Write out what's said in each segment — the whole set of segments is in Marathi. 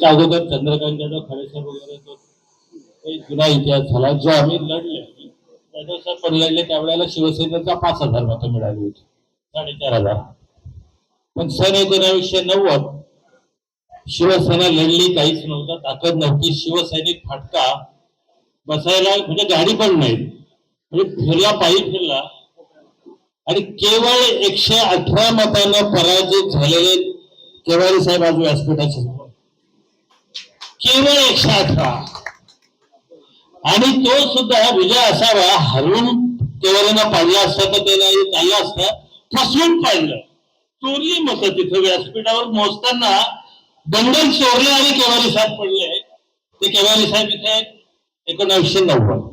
त्याच्या अगोदर चंद्रकांत जाधव खडेसाहेब वगैरे तो काही जुना इतिहास झाला जो आम्ही लढले. जाधव साहेब पण लढले त्यावेळेला शिवसेनेचा पाच हजार मतं मिळाली होती. साडेचार हजार. पण सन एकोणावीसशे नव्वद शिवसेना लढली काहीच नव्हतं ताकद नव्हती. शिवसैनिक फाटका बसायला म्हणजे गाडी पण नाही. म्हणजे फिरला पायी फिरला. आणि केवळ एकशे अठरा मतांना पराजित झालेले केवारी साहेब आज व्यासपीठाचे. केवळ एकशे अठरा आणि तो सुद्धा विजय असावा हरवून केवळानं पाडला असता तर त्याला हे असतं फसवून पाडलं. चोरली मत तिथं व्यासपीठावर मोजताना दंडन चोरले आणि केवारी साहेब पडले. ते केवारी साहेब इथे आहेत, एकोणावीसशे नव्वद.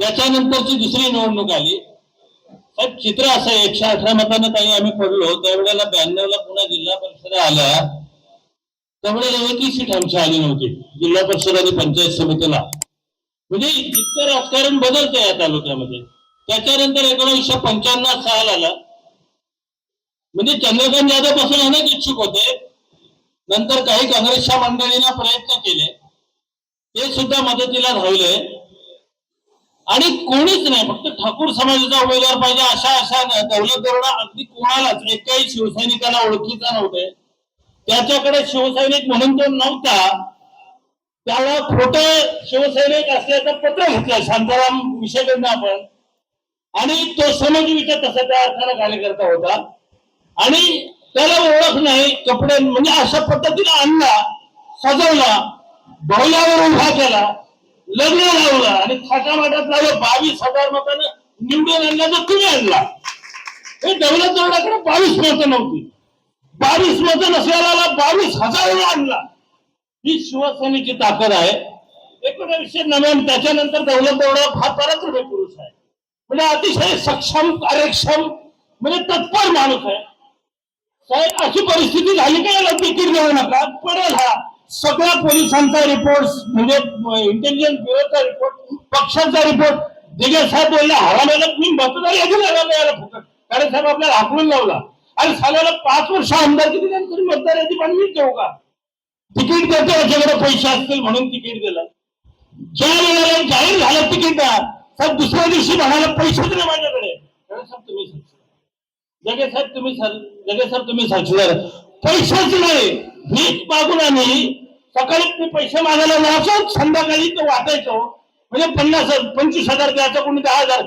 त्याच्यानंतरची दुसरी निवडणूक आली. साहेब चित्र असं एकशे अठरा मतानं काही आम्ही पडलो त्यावेळेला ब्याण्णवला पुन्हा जिल्हा परिषद आल्या. त्यामुळे एकही सीट आमची आली नव्हती. जिल्हा परिषद आणि पंचायत समितीला. म्हणजे इतकं राजकारण बदलतं या तालुक्यामध्ये. त्याच्यानंतर एकोणीसशे पंच्याण्णव साल आला. म्हणजे चंद्रकांत जाधवपासून अनेक इच्छुक होते. नंतर काही काँग्रेसच्या मंडळींना प्रयत्न केले. ते सुद्धा मदतीला धावले. आणि कोणीच नाही फक्त ठाकूर समाजाचा उमेदवार पाहिजे अशा अशा दौलत दरोडा अगदी कोणालाच. एकाही शिवसैनिकाला ओळखीचा नव्हते. त्याच्याकडे शिवसैनिक म्हणून तो नव्हता. त्याला खोट शिवसैनिक असल्याचं पत्र घेतलं शांताराम विषयकडनं आपण. आणि तो समजवीचा तसा त्या अर्थानं कार्यकर्ता होता. आणि त्याला ओळख नाही कपडे म्हणजे अशा पद्धतीने आणला सजवला डोळ्यावर उभा केला लग्न लावलं आणि थाटामाटात लावलं. बावीस हजार मतानं निवडून आणला तर तुम्ही आणला. हे दौलत दौडाकडे बावीस मतं नव्हती. बावीस मतं नसलेला बावीस हजार आणला. ही शिवसेनेची ताकद आहे. एकोणीसशे नव्याण्णव त्याच्यानंतर दौलत हा पराक्रमी पुरुष आहे. म्हणजे अतिशय सक्षम कार्यक्षम म्हणजे तत्पर माणूस आहे. साहेब अशी परिस्थिती झाली का याला तिकीट देऊ नका? पडेल हा. सगळ्या पोलिसांचा रिपोर्ट म्हणजे इंटेलिजन्स ब्युरोचा रिपोर्ट पक्षाचा रिपोर्ट दिगे साहेब बोलले हवाल्याला मी मतदार यादी लावला याला फुकट कारण साहेब आपल्याला हाकलून लावला. आणि साल्याला पाच वर्ष आमदार किती तरी मतदार यादी पण मी देऊ का? तिकीट देतो त्याच्याकडे पैसे असतील म्हणून तिकीट दिलं. ज्या वेळेला जाहीर झालं तिकीट साहेब दुसऱ्या दिवशी म्हणाला पैसेच नाही माझ्याकडे. साहेब तुम्ही जगे साहेब तुम्ही सर जगे साहेब तुम्ही साक्षीदार पैसेच नाही भीक मागून आम्ही सकाळी पैसे मागायला जायचो संध्याकाळी तो वाटायचो म्हणजे पन्नास पंचवीस हजार द्यायचं कोणी दहा हजार.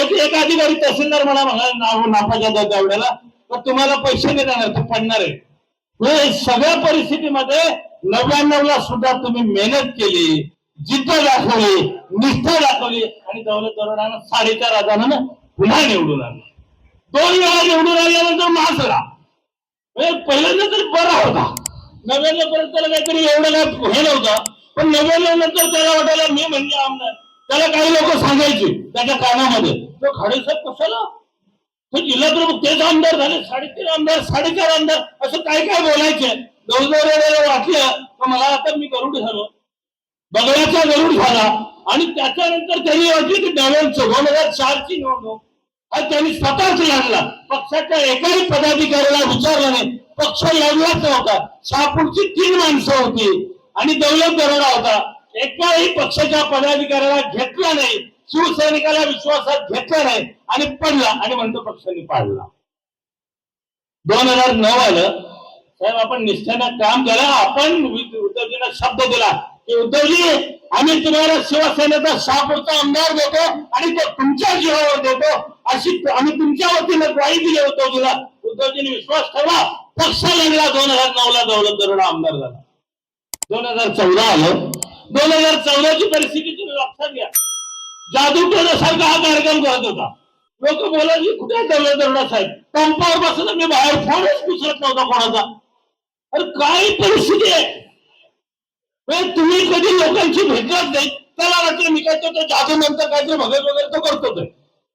एक एक अधिकारी तहसीलदार म्हणा म्हणा नाव नापाच्या द्या त्यावेळेला तर तुम्हाला पैसे नाही देणार ते पडणार आहे. सगळ्या परिस्थितीमध्ये नव्याण्णव ला सुद्धा तुम्ही मेहनत केली जिद्द दाखवली निष्ठा दाखवली आणि दौलत दरोडानं साडेचार हजारानं पुन्हा निवडून आणलं. दोन वेळा निवडून आल्यानंतर महासरा पहिल्यांदा तर बरा होता. नव्याण्णव पर्यंत त्याला काहीतरी एवढं काय हे नव्हतं पण नव्याण्णव नंतर त्याला वाटायला मी म्हणजे आमदार. त्याला काही लोक सांगायचे त्याच्या कानामध्ये तो खाडेसाहेब कशाला? जिल्हा प्रमुख तेच आमदार झाले. साडेतीन आमदार साडेचार आमदार असं काय काय बोलायचे गौरव वाटलं तर मला आता मी गरुड झालो. बगड्याचा गरुड झाला. आणि त्याच्यानंतर त्यांनी वाटली की नव्याण्णव दोन हजार चारची निवडणूक आणि त्यांनी स्वतःच लढला पक्षाच्या एकाही पदाधिकाऱ्याला विचारलं नाही. पक्ष लढलाच नव्हता. शहापूरची तीन माणसं होती. आणि दौलत दरोडा होता. एकाही पक्षाच्या पदाधिकाऱ्याला घेतला नाही. शिवसैनिकाला विश्वासात घेतला नाही आणि पडला आणि म्हणतो पक्षाने पाडला. दोन हजार नऊ आलं. साहेब आपण निष्ठेनं काम केलं. आपण उद्धवजींना शब्द दिला की उद्धवजी आम्ही तुम्हाला शिवसेनेचा शापूरचा आमदार देतो आणि तो तुमच्या जीवावर देतो. अशी आम्ही तुमच्या वतीनं ग्वाही दिली उद्धवजीला. उद्धवजीने विश्वास ठेवला. पक्ष लढला. दोन हजार नऊ ला दौलत दरोडा आमदार झाला. दोन हजार चौदा आलं. दोन हजार चौदाची परिस्थिती तुम्ही लक्षात घ्या. जादूटोण्यासारखा हा कार्यक्रम करत होता. लोक बोलायची कुठे दौलत दरोडा साहेब? पंपावर बसत मी बाहेर फोनच विसरत नव्हता कोणाचा. अरे काय परिस्थिती आहे? तुम्ही कधी लोकांची भेटलाच नाही. त्याला वाटलं मी काय तो जादू नंतर काहीतरी भगत वगैरे तो करतो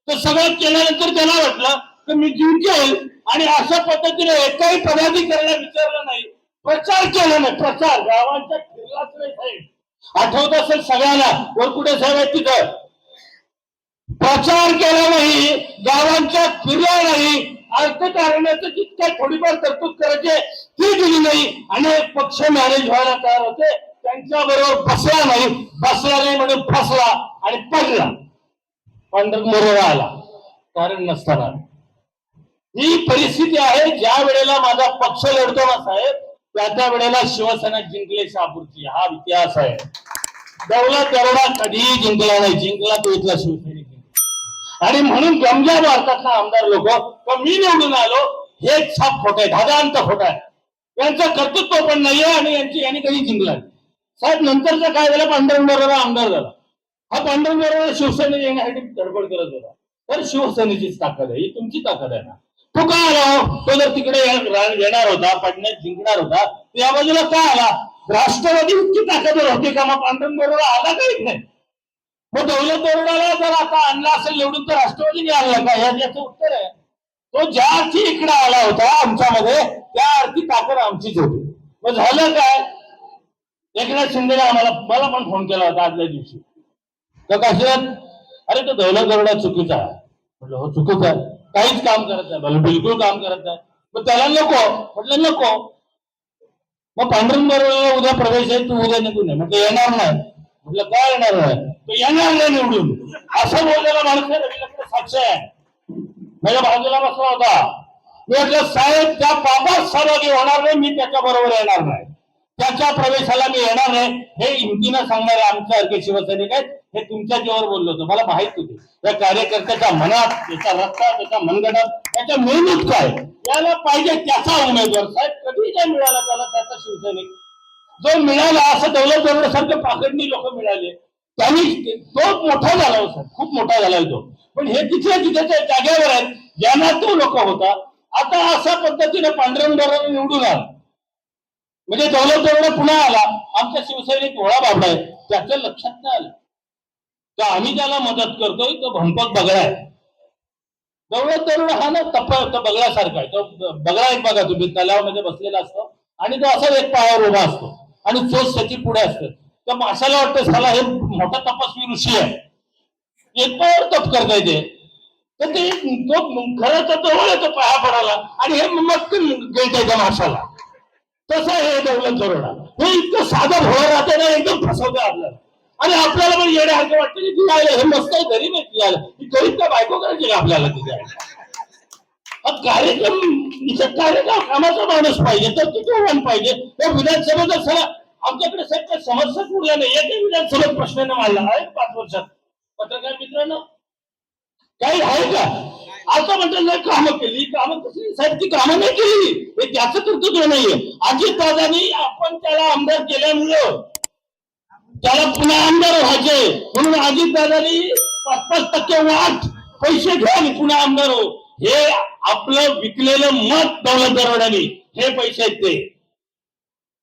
तर सगळं केल्यानंतर त्याला वाटलं तर मी जिंकेल आणि अशा पद्धतीने एकाही पदाधिकाऱ्याला विचारलं नाही. प्रचार केला नाही. प्रचार? गावांच्या फिरलाच नाही साहेब. आठवत असेल सगळ्याला वर कुठे साहेब आहेत तिथं? प्रचार केला नाही गावांच्या फिरला नाही अर्थकारणाचं जितक्या थोडीफार तरतूद करायची ती दिली नाही. अनेक पक्ष मॅनेज व्हायला तयार होते. त्यांच्या बरोबर बसला नाही. बसला नाही म्हणून फसला आणि पडला. पांढरंग आला कारण नसताना. ही परिस्थिती आहे ज्या वेळेला माझा पक्ष लढतो ना साहेब त्या त्या वेळेला शिवसेना जिंकले शहापूरची. हा इतिहास आहे. दौलत दरोडा कधीही जिंकला नाही. जिंकला तो इथला शिवसेना. आणि म्हणून गमजा भारतातला आमदार लोक मी निवडून आलो हे एक छाप खोट आहे धादांत खोट आहे. यांचं कर्तृत्व पण नाहीये आणि यांची यांनी कधी जिंकला साहेब नंतरचा काय झालं? पांडुरंग आमदार झाला. हा पांडुरंग बरोबर शिवसेनेत येण्यासाठी धडपड करत होता. तर शिवसेनेचीच ताकद आहे ही तुमची ताकद आहे ना. तो का आला? तो जर तिकडे येणार होता पडण्यात जिंकणार होता या बाजूला का आला? राष्ट्रवादी इतकी ताकदवर होती का? मग पांडुरंग आला का इकडे मग दौलत दरोडाला जर आता आणला असेल निवडून तर राष्ट्रवादीने आणला का? या- याचं उत्तर आहे. तो ज्या अर्थी इकडे आला होता आमच्यामध्ये त्या अर्थी ताकद आमचीच होती. मग झालं काय? एकनाथ शिंदेने आम्हाला मला पण फोन केला होता आदल्या दिवशी. तर काशीनाथ अरे तो दौलत दरोडा चुकीचा आहे. म्हटलं हो चुकीचा आहे. काहीच काम करत नाही. मला बिलकुल काम करत नाही. मग त्याला नको. म्हटलं नको. मग पांडुरंग बरोबर उद्या प्रवेश आहे तू उद्या निघून म्हटलं येणार नाही. म्हटलं काय येणार नाही तो येणार नाही निवडून. असं बोललेला माणूस आहे साक्ष आहे. माझ्या बाजूला बसला होता. मी म्हटलं साहेब त्या पापात सहभागी होणार नाही मी त्याच्या बरोबर येणार नाही. त्याच्या प्रवेशाला मी येणार नाही. हे हिमतीनं सांगणारे आमच्यासारखे शिवसैनिक आहेत हे तुमच्या जीवावर बोललो होतो. मला माहीत होते. या कार्यकर्त्याच्या मनात त्याचा रस्ता त्याच्या मनगटात त्याच्या मेहनत काय याला पाहिजे त्याचा उमेदवार. साहेब कधी काय मिळाला त्याला त्याचा शिवसैनिक. जो मिळाला असं दौलत दरोड्यासारखे पाकडणी लोक मिळाले. त्यांनी तो मोठा झाला होता खूप मोठा झाला तो. पण हे तिथल्या तिथे जागेवर आहेत ज्यांना तो लोक होता. आता अशा पद्धतीने पांढरंग निवडून आला. म्हणजे दौलत दरोडा पुन्हा आला. आमच्या शिवसैनिक भोळा बाबा आहे त्याच्या लक्षात नाही आलं. तर आम्ही त्याला मदत करतोय तो भंपक बगळा आहे. दौलत दरोडा हा ना तप तो बगळ्यासारखा आहे. तो बगळा एक बघा तुम्ही तलावामध्ये बसलेला असतो आणि तो असा एक पायावर उभा असतो. आणि चोच त्याची पुढे असते. त्या असायला वाटतं साला हे मोठा तपस्वी ऋषी आहे. एक तप करता येते तर ते तो खरं तर जवळ येतो पाया पडायला आणि हे मग गेलता त्या माशाला तसं हे दौलत दरोडा हे इतकं साधं भोळं राहतं ना एकदम फसवतं आपल्याला. आणि आपल्याला पण येण्यासारखं वाटतं की ती आलं हे मस्त आहे गरीब आहे ती आलं ती गरीब का बायको करायची का आपल्याला तिथे कार्यक्रम इथं कार्यक्रम कामाचा माणूस पाहिजे तर किती वन पाहिजे. तर विधानसभेचा सगळा आमच्याकडे साहेब काही समस्याच उरल्या नाही. एकही विधानसभेत प्रश्न मांडला. आहे पाच वर्षात. पत्रकार मित्रांनो काही आहे का? आता म्हणतात नाही कामं केली. कामं कसली? साहेब ती कामं नाही केली. हे त्याचं कर्तृत्व नाहीये. अजित दादानी आपण त्याला आमदार केल्यामुळं त्याला पुन्हा आमदार व्हायचे. म्हणून अजित दादानी पाच पाच टक्के वाट पैसे घेऊन पुन्हा आमदार हो. हे आपलं विकलेलं मत दौलत दरोड्याने हे पैसे आहेत ते.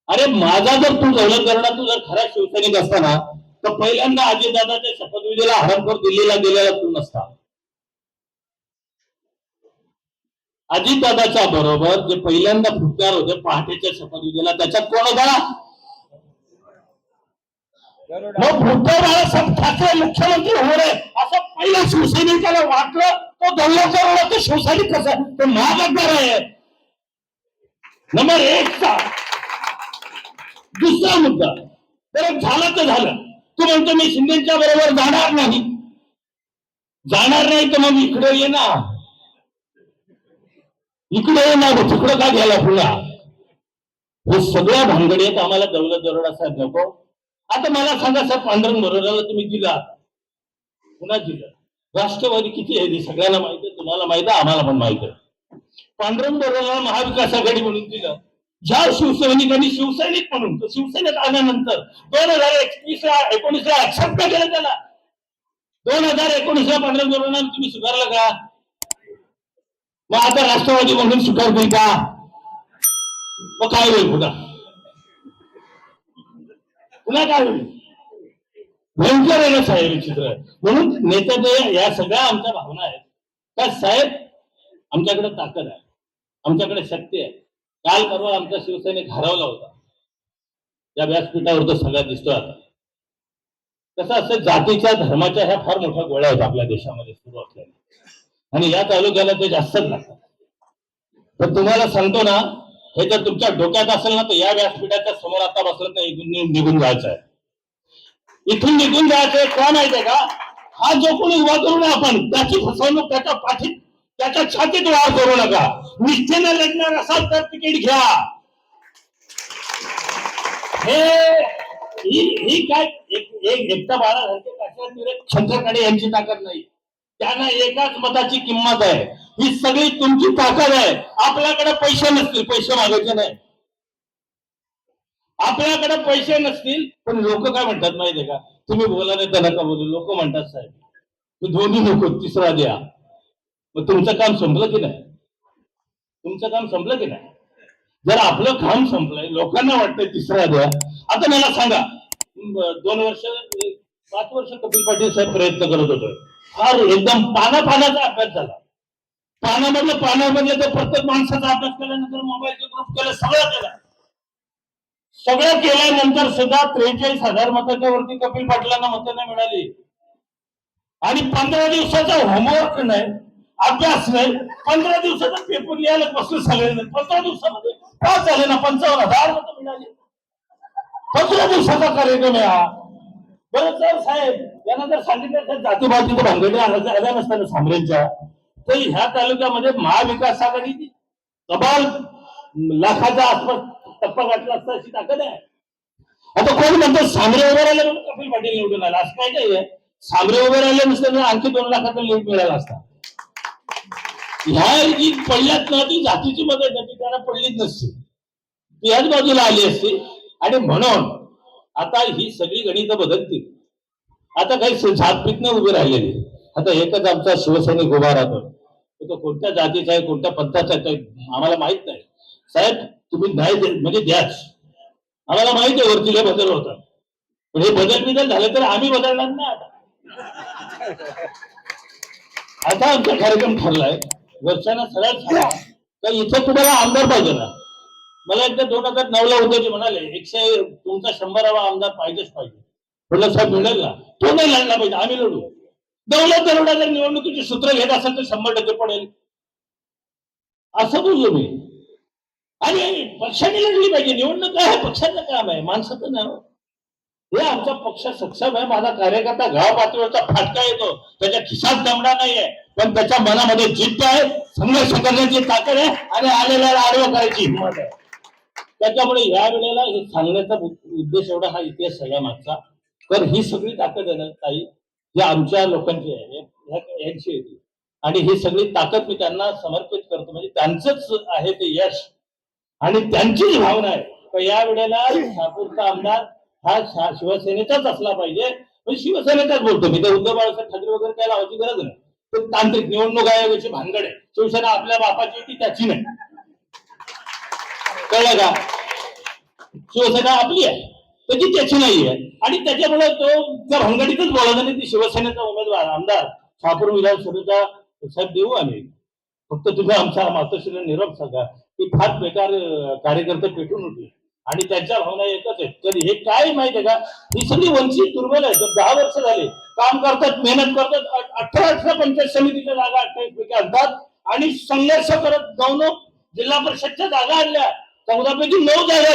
अरे माझा जर तू दौलत दरोडा तू जर खरा शिवसैनिक असताना तर पहिल्यांदा अजितदादाच्या शपथविधीला हरणपूर दिल्लीला गेलेला तू नसता. अजितदादाच्या बरोबर जे पहिल्यांदा फुटणार होते पहाटेच्या शपथविधीला त्याच्यात कोण होता? मग उद्धव बाळासाहेब ठाकरे मुख्यमंत्री होणार असं पहिलं शिवसैनिकाला वाटलं तो दौलत दरोडा तो शिवसैनिक कसं आहे? तो आहे. नंबर एकचा. दुसरा मुद्दा. तर झालं तर झालं. तू म्हणतो मी शिंदेच्या बरोबर जाणार नाही. जाणार नाही तर मग इकडे ये ना. इकडे ये ना तिकडं का घ्यायला पुन्हा? हे सगळ्या भानगडीत आम्हाला दौलत दरोडा साहेब नको. आता मला सांगा साहेब पांढरंग बरोबरला तुम्ही दिला पुन्हा दिलं राष्ट्रवादी किती आहे ते सगळ्यांना माहीत आहे तुम्हाला माहीत आहे आम्हाला पण माहीत आहे. पांढरंग बरोबरला महाविकास आघाडी म्हणून दिलं ज्या शिवसैनिकांनी शिवसैनिक म्हणून तो शिवसेनेत आल्यानंतर दोन हजार एकवीस ला एकोणीस ला ऍक्सेप्ट केलं त्याला. दोन हजार एकोणीस ला पांढरंग बरोबर तुम्ही स्वीकारलं का? मग आता राष्ट्रवादी म्हणून स्वीकारते का? मग काय होईल पुन्हा? पुन्हा काय होईल भयंकर आहे ना साहेब हे चित्र. म्हणून नेत्याचे या सगळ्या आमच्या भावना आहेत. का साहेब आमच्याकडे ताकद आहे. आमच्याकडे शक्ती आहे. काल परवा आमचा शिवसैनिक हरवला होता. त्या व्यासपीठावर तो सगळा दिसतो आता. कसं असं जातीच्या धर्माच्या ह्या फार मोठ्या गोळ्या आहेत आपल्या देशामध्ये सुरू असलेल्या. आणि या तालुक्याला ते जास्तच लागतात. तर तुम्हाला सांगतो ना हे जर तुमच्या डोक्यात असेल ना तर या व्यासपीठाच्या समोर आता बसलं तर इथून निघून जायचं आहे इथून निघून जायचंय का माहितीये का? हा जो कोणी उभा करू ना आपण त्याची फसवणूक त्याच्या पाठीत त्याच्या छातीत वाढ करू नका. निष्ठेनं लढणार असाल तर तिकीट घ्या. हे ही काय एक एकटा बाळा काशीनाथ तिरे यांची ताकद नाही. त्यांना एकाच मताची किंमत आहे. ही सगळी तुमची ताकद आहे. आपल्याकडे पैसे नसतील पैसे मागायचे नाही. आपल्याकडे पैसे नसतील पण लोक काय म्हणतात माहितीये का? तुम्ही बोला नाही त्यांना का बोलू? लोक म्हणतात साहेब तू दोन्ही नको तिसरा द्या. मग तुमचं काम संपलं की नाही? तुमचं काम संपलं की नाही? जर आपलं काम संपलंय लोकांना वाटतंय तिसरा द्या. आता मला सांगा दोन वर्ष पाच वर्ष कपिल पाटील साहेब प्रयत्न करत होते. फार एकदम पाना पानाचा अभ्यास झाला. पानामधलं पानामधलं तर प्रत्येक माणसाचा अभ्यास केल्यानंतर मोबाईलचे ग्रुप केलं सगळं केलं. सगळं केल्यानंतर सुद्धा त्रेचाळीस हजार मताच्या वरती कपिल पाटलांना मतं नाही मिळाली. आणि पंधरा दिवसाचा होमवर्क नाही अभ्यास नाही पंधरा दिवसाचा पेपर लिहायला झाले नाही. पंधरा दिवसामध्ये पास झाले ना पंचावन्न हजार मतं मिळाली. पंधरा दिवसाचा कार्यक्रम आहे हा. बरं सर साहेब. यांना जर सांगितलं तर जातीभातीचं भांगडे आल्या आल्या नसताना सामऱ्यांच्या तर ह्या तालुक्यामध्ये महाविकास आघाडीची कबाल लाखाच्या आसपास टप्पा गाठला असता अशी ताकद आहे. आता कोण म्हणतो सामरे उभे राहिले म्हणून कपिल पाटील निवडून आला? असं काय काय सामरे उभे राहिले नसते तर आणखी दोन लाखाचा लीड मिळाला असता. ह्या जी पडल्यात ना ती जातीची मदत आहे ती त्यांना पडलीच नसते. ती ह्याच बाजूला आली असती. आणि म्हणून आता ही सगळी गणित बदलतील. आता काही जातपीत उभे राहिलेली. आता एकच आमचा शिवसैनिक उभा राहतो. तो कोणत्या जातीचा आहे कोणत्या पंथाचा आहे आम्हाला माहीत नाही. साहेब तुम्ही नाही दे- म्हणजे द्याच. आम्हाला माहिती आहे वरती हे बदल होता पण हे बदल बिदल झाले तर आम्ही बदलणार नाही आता. आता आमचा कार्यक्रम ठरलाय. वरच्याना सरळ तर इथं तुम्हाला आमदार पाहिजे ना. मला एकदा दोन हजार नऊ ला होते ते म्हणाले एकशे तुमचा शंभरावा आमदार पाहिजेच पाहिजे. म्हटलं साहेब मिळेल ना? तो नाही लढला पाहिजे आम्ही लढू. दौलत दरोडा जर निवडणुकीची सूत्र घेत असेल तर शंभर टक्के पडेल. असं बोललो मी. आणि पक्षाने लढली पाहिजे निवडणूक काय आहे पक्षाचं काम आहे माणसाचं नाव हो. हे. आमचा पक्ष सक्षम आहे माझा कार्यकर्ता गाव पातळीवरचा फाटका येतो त्याच्या खिशात दमडा नाहीये पण त्याच्या मनामध्ये जिद्द आहे संघर्ष करण्याची ताकद आहे आणि आलेल्याला आडवं करायची हिंमत आहे. त्याच्यामुळे या वेळेला हे सांगण्याचा उद्देश एवढा हा इतिहास सगळ्या मागचा. तर ही सगळी ताकद आहे ना ताई आमच्या लोकांची आहे यांची होती आणि ही सगळी ताकद मी त्यांना समर्पित करतो. म्हणजे त्यांचंच आहे ते यश. आणि त्यांचीच भावना आहे. तर या वेळेला शहापूरचा आमदार हा शिवसेनेचाच असला पाहिजे. पण शिवसेनेचाच बोलतो. मी तर उद्धव बाळासाहेब ठाकरे वगैरे काय लावायची गरज नाही. तांत्रिक निवडणूक आयोगाची भानगड आहे. शिवसेना आपल्या बापाची ती त्याची नाही. कळलं का? शिवसेना आपली आहे. त्याची त्याची नाही आहे आणि त्याच्यामुळे तो त्या भानगडीतच बोलत नाही ती शिवसेनेचा उमेदवार आमदार शहापूर विधानसभेचा साहेब देऊ आम्ही. फक्त तुम्ही आमचा मातोश्रीला निरोप सांगा. की फार बेकार कार्यकर्ते पेटून उठले आणि त्यांच्या भावना एकच आहेत. तर हे काय माहितीये का? ही सगळी वंचित दुर्बल आहे तर दहा वर्ष झाले. काम करतात मेहनत करतात. अठरा अठरा पंचायत समितीच्या जागा अठ्ठावीस पैकी आणतात आणि संघर्ष करत जाऊन जिल्हा परिषदच्या जागा आणल्या. चौदा पैकी नऊ जागा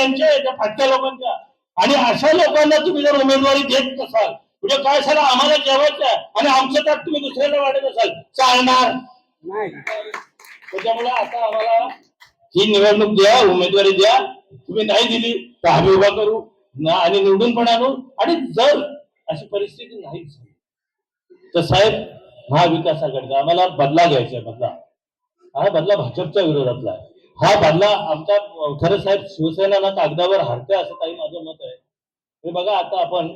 यांच्या फाटक्या लोकांच्या. आणि अशा लोकांना तुम्ही जर उमेदवारी देत नसाल म्हणजे काय सर आम्हाला जेवायचं आहे आणि आमचं त्यात तुम्ही दुसऱ्याला वाटत असाल चालणार. त्याच्यामुळे आता आम्हाला ही निवडणूक द्या उमेदवारी द्या. तुम्ही नाही दिली तर आम्ही उभा करू. आणि निवडून पण आणू. आणि जर अशी परिस्थिती नाही तर साहेब महाविकास आघाडीचा आम्हाला बदला घ्यायचा आहे बदला. हा बदला भाजपच्या विरोधातला आहे. हा बदला आमचा खरं साहेब शिवसेना ना कागदावर हरते असं काही माझं मत आहे. हे बघा आता आपण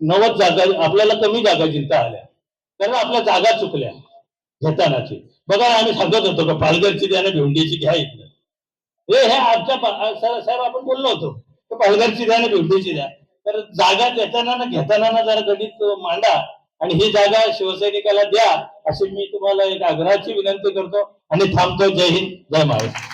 नव्वद जागा आपल्याला कमी जागा जिंकता आल्या. कारण आपल्या जागा चुकल्या घेतानाची. बघा आम्ही सांगत होतो का पालघरची द्या आणि भेंडीची घ्या इथलं हे हे आमच्या साहेब आपण बोललो होतो तर पालघरची द्या आणि भेंडीची द्या. तर जागा देताना ना घेताना ना जरा गणित मांडा आणि ही जागा शिवसैनिकाला द्या अशी मी तुम्हाला एक आग्रहाची विनंती करतो आणि थांबतो. जय हिंद जय महाराष्ट्र.